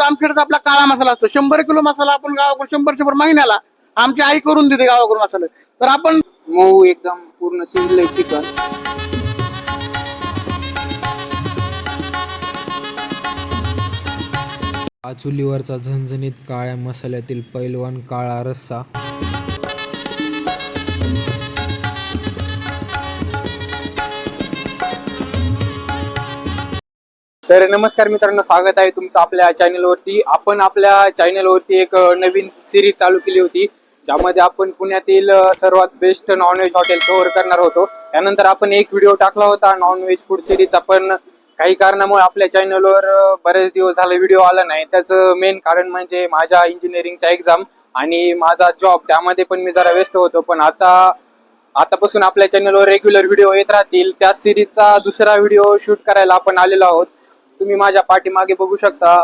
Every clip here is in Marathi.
जामखेडचा आपला काळा मसाला असतो. शंभर किलो मसाला आपण गावाकडून शंभर शंभर महिन्याला आमची आई करून देते गावाकडून मसाले. तर आपण मऊ एकदम पूर्ण शिजलंय चिकन. हा चुलीवरचा झणझणीत काळ्या मसाल्यातील पैलवान काळा रस्सा. तर नमस्कार मित्रांनो स्वागत आहे तुमचं आपल्या चॅनलवरती आपण आपल्या चॅनलवरती एक नवीन सिरीज चालू केली होती ज्यामध्ये आपण पुण्यातील सर्वात बेस्ट नॉनव्हेज हॉटेल कव्हर करणार होतो. त्यानंतर आपण एक व्हिडिओ टाकला होता नॉनव्हेज फूड सिरीजचा पण काही कारणामुळे आपल्या चॅनलवर बरेच दिवस झाले व्हिडिओ आला नाही. त्याचं मेन कारण म्हणजे माझ्या इंजिनिअरिंगच्या एक्झाम आणि माझा जॉब त्यामध्ये पण मी जरा व्यस्त होतो. पण आता आतापासून आपल्या चॅनलवर रेग्युलर व्हिडिओ येत राहतील. त्या सिरीजचा दुसरा व्हिडिओ शूट करायला आपण आलेलो आहोत. तुम्ही माझ्या पाठीमागे बघू शकता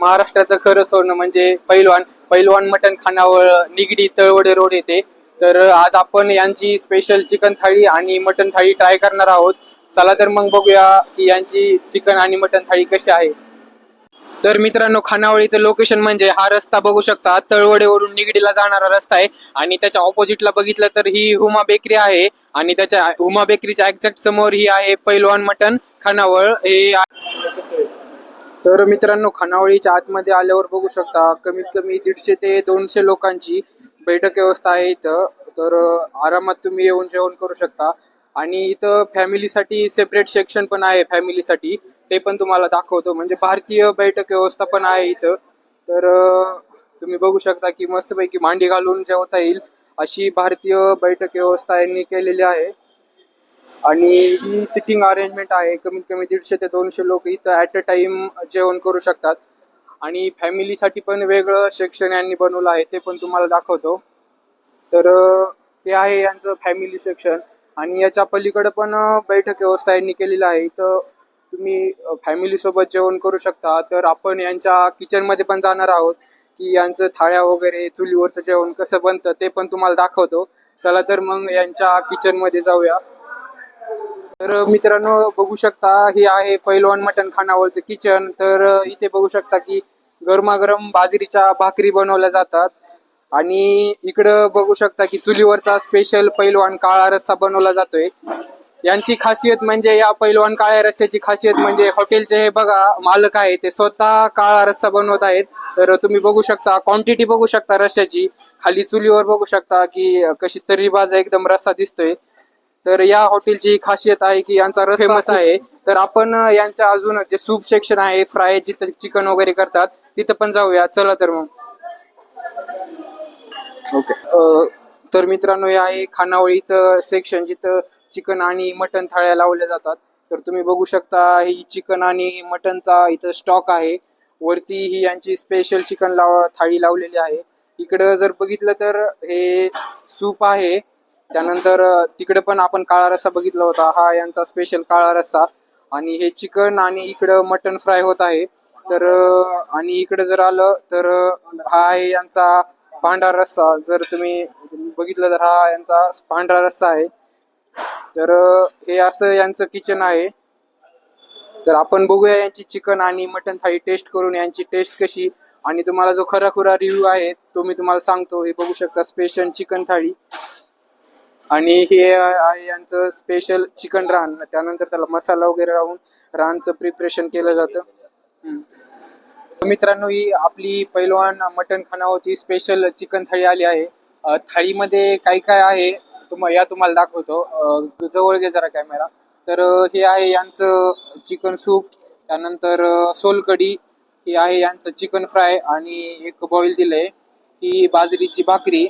महाराष्ट्राचं खरं सोनं म्हणजे पैलवान पैलवान मटण खानावळ निगडी तळवडे रोड येते. तर आज आपण यांची स्पेशल चिकन थाळी आणि मटण थाळी ट्राय करणार आहोत. चला तर मग बघूया की यांची चिकन आणि मटण थाळी कशी आहे. तर मित्रांनो खानावळीचं लोकेशन म्हणजे हा रस्ता बघू शकता. तळवडेवरून निगडीला जाणारा रस्ता आहे. आणि त्याच्या ऑपोजिटला बघितलं तर ही हुमा बेकरी आहे. आणि त्याच्या हुमा बेकरीच्या एक्झॅक्ट समोर ही आहे पैलवान मटन खानावळ. हे तर मित्रांनो खानावळीच्या आतमध्ये आल्यावर बघू शकता कमीत कमी दीडशे ते दोनशे लोकांची बैठक व्यवस्था आहे इथं. तर आरामात तुम्ही येऊन जेवण करू शकता. आणि इथं फॅमिलीसाठी सेपरेट सेक्शन पण आहे फॅमिलीसाठी ते पण तुम्हाला दाखवतो. म्हणजे भारतीय बैठक व्यवस्था पण आहे इथं. तर तुम्ही बघू शकता की मस्तपैकी मांडी घालून जेवता येईल अशी भारतीय बैठक व्यवस्था यांनी केलेली आहे. आणि ही सिटिंग अरेंजमेंट आहे. कमीत कमी दीडशे ते दोनशे लोक इथं ॲट अ टाइम जेवण करू शकतात. आणि फॅमिलीसाठी पण वेगळं सेक्शन यांनी बनवलं आहे ते पण तुम्हाला दाखवतो. तर ते हे आहे यांचं फॅमिली सेक्शन आणि याच्या पलीकडे पण बैठक व्यवस्था यांनी केलेली आहे. इथं तुम्ही फॅमिली सोबत जेवण करू शकता. तर आपण यांच्या किचनमध्ये पण जाणार आहोत की यांचं थाळ्या वगैरे चुलीवरचं जेवण कसं बनतं ते पण तुम्हाला दाखवतो. चला तर मग यांच्या किचनमध्ये जाऊया. तर मित्रांनो बघू शकता हे आहे पैलवान मटण खानावळचं किचन तर इथे बघू शकता की गरमागरम बाजरीच्या भाकरी बनवल्या जातात. आणि इकडं बघू शकता की चुलीवरचा स्पेशल पैलवान काळा रस्सा बनवला जातोय. यांची खासियत म्हणजे या पैलवान काळ्या रस्स्याची खासियत म्हणजे हॉटेलचे हे बघा मालक आहे ते स्वतः काळा रस्सा बनवत आहेत. तर तुम्ही बघू शकता क्वांटिटी बघू शकता रस्स्याची खाली चुलीवर बघू शकता की कशी तर्रीबाज एकदम रस्सा दिसतोय. तर या हॉटेलची खासियत आहे की यांचा रस फेमस आहे. तर आपण यांच्या अजून जे सूप सेक्शन आहे फ्राय जिथं चिकन वगैरे करतात तिथं पण जाऊया. चला तर मग. ओके तर मित्रांनो हे आहे खानावळीचं सेक्शन जिथं चिकन आणि मटन थाळ्या लावल्या जातात. तर तुम्ही बघू शकता ही चिकन आणि मटनचा इथं स्टॉक आहे. वरती ही यांची स्पेशल चिकन लाव थाळी लावलेली आहे. इकडं जर बघितलं तर हे सूप आहे. त्यानंतर अ, तिकडे पण आपण काळा रस्सा बघितला होता. हा यांचा स्पेशल काळा रस्सा. आणि हे चिकन आणि इकडं मटन फ्राय होत आहे. तर आणि इकडे जर आलं तर हा आहे यांचा पांढरा रस्सा. जर तुम्ही बघितलं तर हा यांचा पांढरा रस्सा आहे. तर हे असं यांचं किचन आहे. तर आपण बघूया यांची चिकन आणि मटन थाळी टेस्ट करून यांची टेस्ट कशी. आणि तुम्हाला जो खरा खुरा रिव्ह्यू आहे तो मी तुम्हाला सांगतो. हे बघू शकता स्पेशल चिकन थाळी. आणि हे आहे यांचं स्पेशल चिकन रान त्यानंतर त्याला मसाला वगैरे लावून रानचं प्रिपरेशन केलं जातं. हम्म. मित्रांनो ही आपली पैलवान मटन खानावरची स्पेशल चिकन थाळी आली आहे. थाळीमध्ये काय काय आहे तुम्हा या तुम्हाला दाखवतो. जवळ घे जरा कॅमेरा तर हे आहे यांचं चिकन सूप त्यानंतर सोलकडी सोलकढी. आहे यांचं चिकन फ्राय आणि एक बॉईल दिलंय. ही बाजरीची भाकरी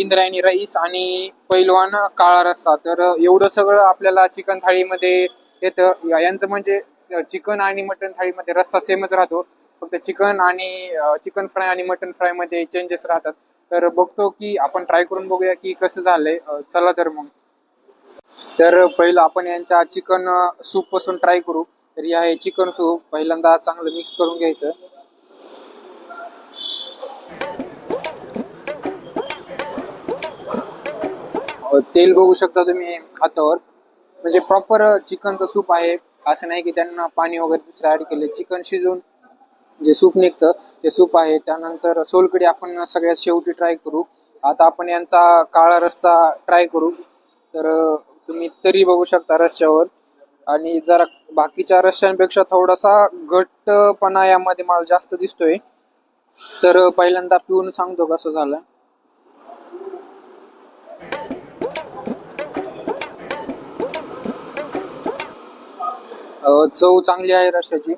इंद्रायणी राईस आणि पैलवान काळा रस्सा. तर एवढं सगळं आपल्याला चिकन थाळीमध्ये येतं. यांचं म्हणजे चिकन आणि मटन थाळीमध्ये रस्सा सेमच राहतो. फक्त चिकन आणि चिकन फ्राय आणि मटन फ्रायमध्ये चेंजेस राहतात. तर बघतो की आपण ट्राय करून बघूया की कसं झालंय. चला तर मग. तर पहिलं आपण यांच्या चिकन सूपपासून ट्राय करू. तर हे आहे चिकन सूप पहिल्यांदा चांगलं मिक्स करून घ्यायचं. तेल बघू शकता तुम्ही हातावर. म्हणजे प्रॉपर चिकनचं सूप आहे. असं नाही की त्यांना पाणी वगैरे दुसरं ऍड केले. चिकन शिजून जे सूप निघतं ते सूप आहे. त्यानंतर सोलकडी आपण सगळ्यात शेवटी ट्राय करू. आता आपण यांचा काळा रस्सा ट्राय करू. तर तुम्ही तरी बघू शकता रस्स्यावर. आणि जरा बाकीच्या रस्स्यांपेक्षा थोडासा घट्टपणा यामध्ये मला जास्त दिसतोय. तर पहिल्यांदा पिऊन सांगतो कसं झालं. चव चांगली आहे रश्याची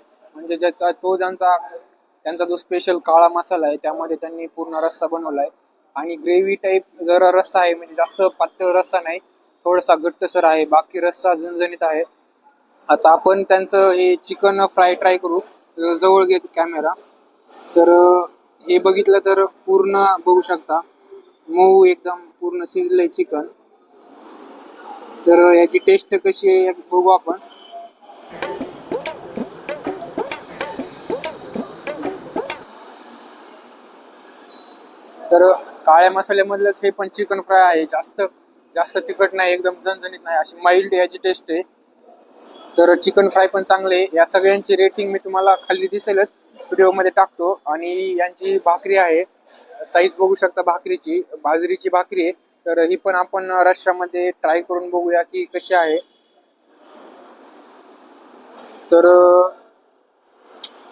म्हणजे ज्याचा तो ज्यांचा त्यांचा जो स्पेशल काळा मसाला आहे त्यामध्ये त्यांनी पूर्ण रस्सा बनवलाय. आणि ग्रेव्ही टाईप जरा रस्सा आहे म्हणजे जास्त पातळ रस्सा नाही थोडासा घट्टसर आहे बाकी रस्सा झणझणीत आहे. आता आपण त्यांचं हे चिकन फ्राय ट्राय करू जवळ घेत कॅमेरा तर हे बघितलं तर पूर्ण बघू शकता. मऊ एकदम पूर्ण शिजलंय चिकन तर याची टेस्ट कशी आहे बघू आपण. तर काळ्या मसाल्यामधलंच हे पण चिकन फ्राय आहे. जास्त जास्त तिखट नाही एकदम झणझणीत नाही अशी माइल्ड याची टेस्ट आहे. तर चिकन फ्राय पण चांगले आहे. या सगळ्यांची रेटिंग मी तुम्हाला खाली दिसेलच. व्हिडिओमध्ये टाकतो. आणि यांची भाकरी आहे. साईज बघू शकता भाकरीची. बाजरीची भाकरी आहे. तर ही पण आपण रश्श्यामध्ये ट्राय करून बघूया की कशी आहे. तर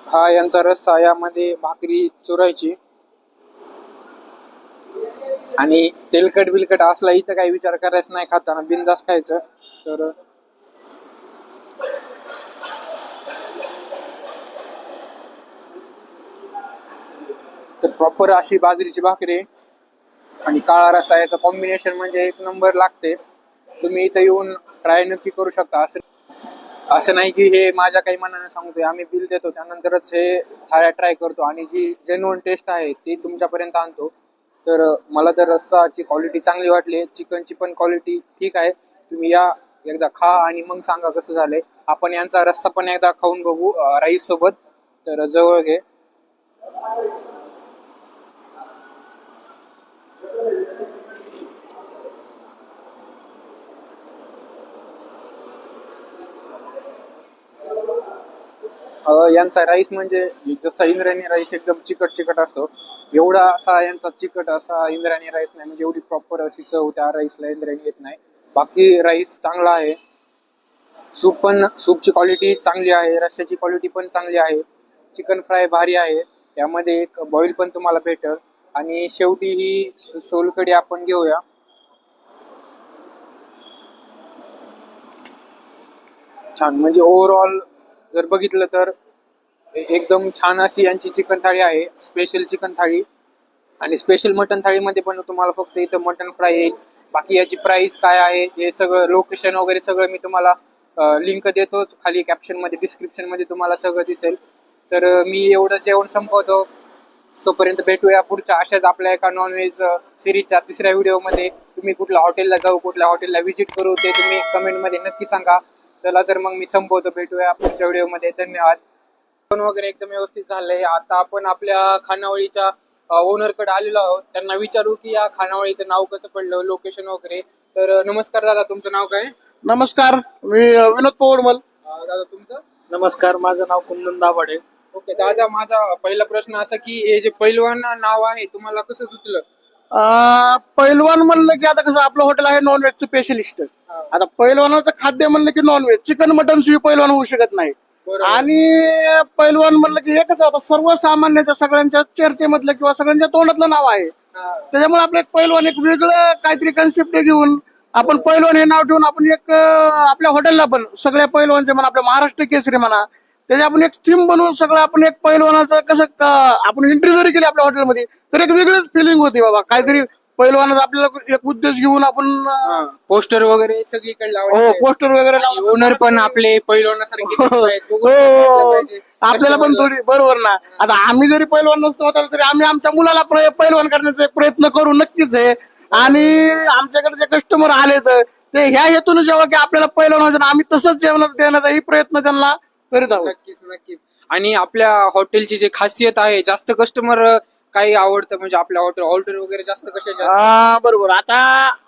हा यांचा रस्सा यामध्ये भाकरी चुरायची. आणि तेलकट बिलकट असला इथं काही विचार करायचा नाही खाताना बिंदास खायचं. तर तर प्रॉपर अशी बाजरीची भाकरी आणि काळा रसा याचं कॉम्बिनेशन म्हणजे एक नंबर लागते. तुम्ही इथं येऊन ट्राय नक्की करू शकता. असं असं नाही की हे माझ्या काही मनाने सांगतोय. आम्ही बिल देतो त्यानंतरच हे थाळ्या ट्राय करतो. आणि जी जेन्युअन टेस्ट आहे ती तुमच्यापर्यंत आणतो. तर मला तर रस्ताची क्वालिटी चांगली वाटली चिकनची पण क्वालिटी ठीक आहे. तुम्ही या एकदा खा आणि मग सांगा कसं झालंय. आपण यांचा रस्सा पण एकदा खाऊन बघू राईस सोबत तर जवळ घे. यांचा राईस म्हणजे जसा इंद्रायणी राईस एकदम चिकट चिकट असतो एवढा असा यांचा चिकट असा इंद्रायणी राईस नाही म्हणजे एवढी प्रॉपर अशी चव त्या राईसला इंद्रायणी येत नाही. बाकी राईस चांगला आहे. सूप पण सूपची क्वालिटी चांगली आहे रस्स्याची क्वालिटी पण चांगली आहे. चिकन फ्राय भारी आहे. यामध्ये एक बॉईल पण तुम्हाला भेटल. आणि शेवटी ही सोलकडी सोलकढी आपण घेऊया. छान म्हणजे ओव्हरऑल जर बघितलं तर एकदम छान अशी यांची चिकन थाळी आहे स्पेशल चिकन थाळी. आणि स्पेशल मटन थाळीमध्ये पण तुम्हाला फक्त इथं मटन फ्राय येईल बाकी याची प्राइस काय आहे हे सगळं लोकेशन वगैरे सगळं मी तुम्हाला लिंक देतोच. खाली कॅप्शनमध्ये डिस्क्रिप्शनमध्ये डिस्क्रिप्शनमध्ये तुम्हाला सगळं दिसेल. तर मी एवढं जेवण संपवतो. तोपर्यंत भेटूया पुढच्या अशाच आपल्या एका नॉनव्हेज सिरीजच्या तिसऱ्या व्हिडिओमध्ये तुम्ही कुठल्या हॉटेलला जाऊ कुठल्या हॉटेलला व्हिजिट करू ते तुम्ही कमेंटमध्ये नक्की सांगा. चला तर मग मी संपवतो. भेटूया पुढच्या व्हिडिओमध्ये. धन्यवाद. जेवण वगैरे एकदम व्यवस्थित झालंय आता आपण आपल्या खानावळीच्या ओनरकडे आलेलो आहोत. त्यांना विचारू की या खानावळीचं नाव कसं पडलं लोकेशन वगैरे. तर नमस्कार दादा तुमचं नाव काय? नमस्कार मी विनोद पौडमल. अं, दादा तुमचं? नमस्कार माझं नाव कुंदन दाभाडे. ओके दादा माझा पहिला प्रश्न असा की हे जे पैलवान नाव आहे तुम्हाला कसं सुचलं? पैलवान म्हणलं की आता कसं आपलं हॉटेल आहे नॉनव्हेजचं स्पेशलिस्ट हा, आता पैलवानाचं खाद्य म्हणलं की नॉनव्हेज चिकन मटन शिवाय पैलवान होऊ शकत नाही. आणि पैलवान म्हणलं की हे कसं आता सर्वसामान्याच्या सगळ्यांच्या चर्चेमधलं किंवा सगळ्यांच्या तोंडातलं नाव आहे. हा, त्याच्यामुळे आपलं एक पैलवान एक वेगळं काहीतरी कन्सेप्ट घेऊन आपण पैलवान हे नाव ठेवून आपण एक आपल्या हॉटेलला पण सगळ्या पैलवानचे म्हणा आपल्या महाराष्ट्र केसरी म्हणा त्याचे आपण एक थीम बनवून सगळं आपण एक पैलवानाचं कसं आपण एंट्री जरी केली आपल्या हॉटेलमध्ये तर एक वेगळीच फिलिंग होती बाबा काहीतरी पैलवानाचा आपल्याला एक उद्देश घेऊन आपण हा. पोस्टर वगैरे सगळीकडे हो पोस्टर वगैरे लावून ओनर पण आपले पैलवानासारखे हो आहेत. हो. पाहिजे. आपल्याला पण थोडी बरोबर ना आता आम्ही जरी पैलवान नसतो होता तरी आम्ही आमच्या मुलाला प्रय- पैलवान करण्याचा एक प्रयत्न करू नक्कीच आहे आणि आमच्याकडे जे कस्टमर आले तर ते ह्या हेतून जेव्हा की आपल्याला पैलवान व्हायचं ना, आम्ही तसंच जेवण देण्याचाही प्रयत्न त्यांना करीत आहोत नक्कीच नक्कीच. आणि आपल्या हॉटेलची जी खासियत आहे जास्त कस्टमर काही आवडतं म्हणजे आपल्या हॉटेल ऑर्डर वगैरे जास्त कशाचे असतात? बरोबर. आता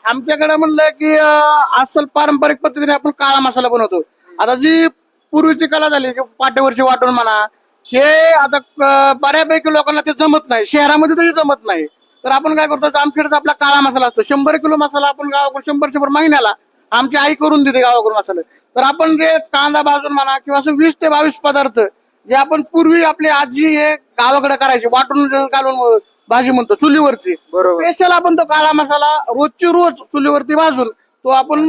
आमच्याकडे म्हणलं की अं, अस्सल पारंपरिक पद्धतीने आपण काळा मसाला बनवतो. आता जी पूर्वीची कला झाली की पाट्यावरची वाटून म्हणा हे आता अं, बऱ्यापैकी लोकांना ते जमत नाही. शहरामध्ये तरी जमत नाही. तर आपण काय करतो जामखेडचा आपला काळा मसाला असतो. शंभर किलो मसाला आपण गावाकडून शंभर शंभर महिन्याला आमची आई करून देते गावाकडून मसाले तर आपण जे कांदा भाजून म्हणा किंवा असं वीस ते बावीस पदार्थ जे आपण पूर्वी आपली आजी हे गावाकडे करायची वाटून घालून भाजी म्हणतो चुलीवरची. बरोबर. स्पेशल आपण तो काळा मसाला रोजची रोज चुलीवरती भाजून तो आपण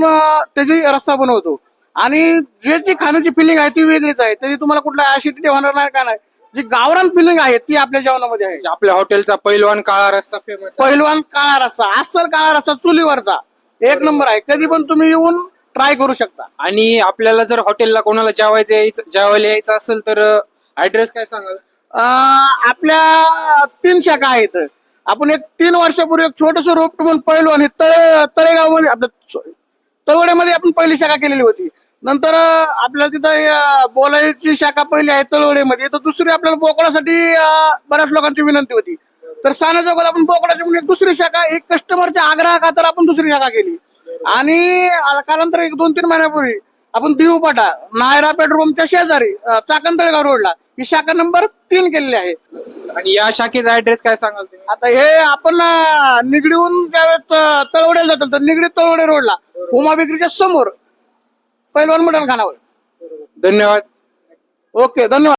त्याची रस्सा बनवतो. आणि जे जी खाण्याची फिलिंग आहे ती वेगळीच आहे. तरी तुम्हाला कुठला ऍसिडिटी होणार नाही का नाही जी गावरान फिलिंग आहे ती आपल्या जेवणामध्ये आहे. आपल्या हॉटेलचा पहिलवान काळा रस्ता फेमस पहिलवान काळा रस्सा अस्सल काळा रस्सा चुलीवरचा. एक नंबर आहे. कधी पण तुम्ही येऊन ट्राय करू शकता. आणि आपल्याला जर हॉटेलला कोणाला जेवायचं यायचं जेवायला यायचं असेल तर ऍड्रेस काय सांगाल? अं, आपल्या तीन शाखा आहेत. आपण एक तीन वर्षापूर्वी एक छोटस रोपट म्हणून पहिलवान हे तळे तळेगावमध्ये आपल्या तळवड्यामध्ये आपण पहिली शाखा केलेली होती. नंतर अं, आपल्याला तिथं अं, बोलायची शाखा पहिली आहे तळवड्यामध्ये. तर दुसरी आपल्याला बोकडासाठी अं, बऱ्याच लोकांची विनंती होती. तर साना चौकात आपण बोकडाची म्हणून एक दुसरी शाखा एक कस्टमरच्या आग्रहा खातर आपण दुसरी शाखा केली. आणि कालांतर एक दोन तीन महिन्यापूर्वी आपण दिवपाटा नायरा पेट्रोल पंपच्या शेजारी अं, चाकण रोडला ही शाखा नंबर तीन केलेली आहे. आणि या शाखेचा ऍड्रेस काय सांगाल तुम्ही? आता हे आपण निगडीहून ज्यावेळेस तळवड्याला जातो तर निगडी तळवडे रोडला हुमा बेकरीच्या समोर पैलवान मटण खानावर धन्यवाद. ओके धन्यवाद.